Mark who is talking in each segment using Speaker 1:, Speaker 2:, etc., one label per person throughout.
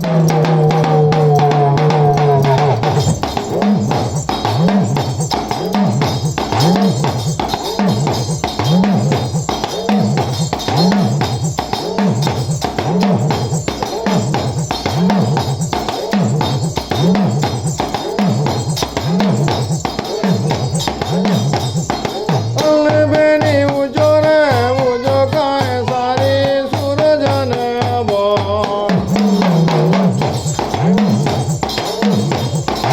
Speaker 1: Thank you.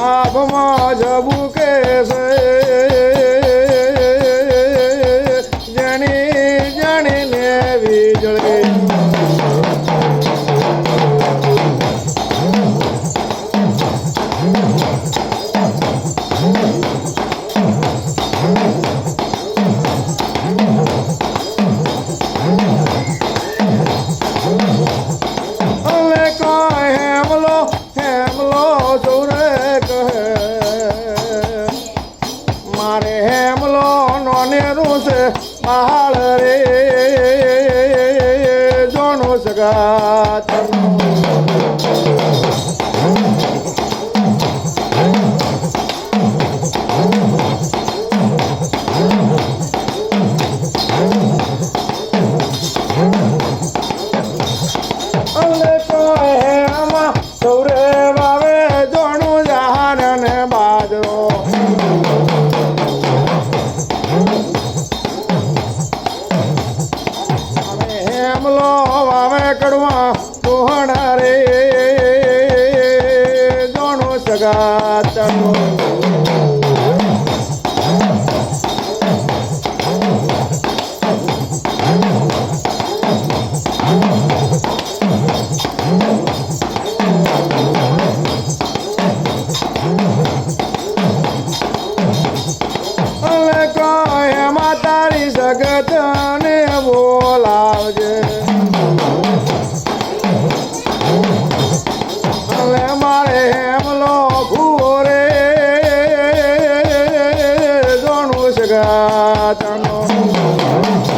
Speaker 1: A bomba já buquei. મારે હેમલો નોને રૂસે પહાડ રે જોનો સગાત હેમલો વાવે કડવા કોહણ રે. જોણો સગાતનો. અલે જગત ને બોલાવજે. જોણું સગાતનો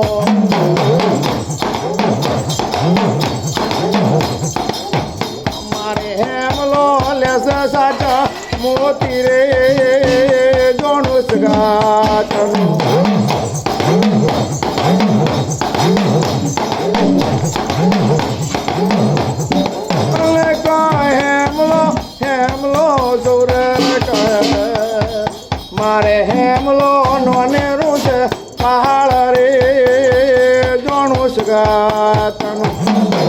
Speaker 1: લેસે સાચા મોતી રે જોણું સગાતનું મારે હેમલો નોનેરું છે પહાડ રે જોણું સગાતનું.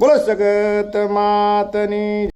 Speaker 1: बोल सगत मातनी.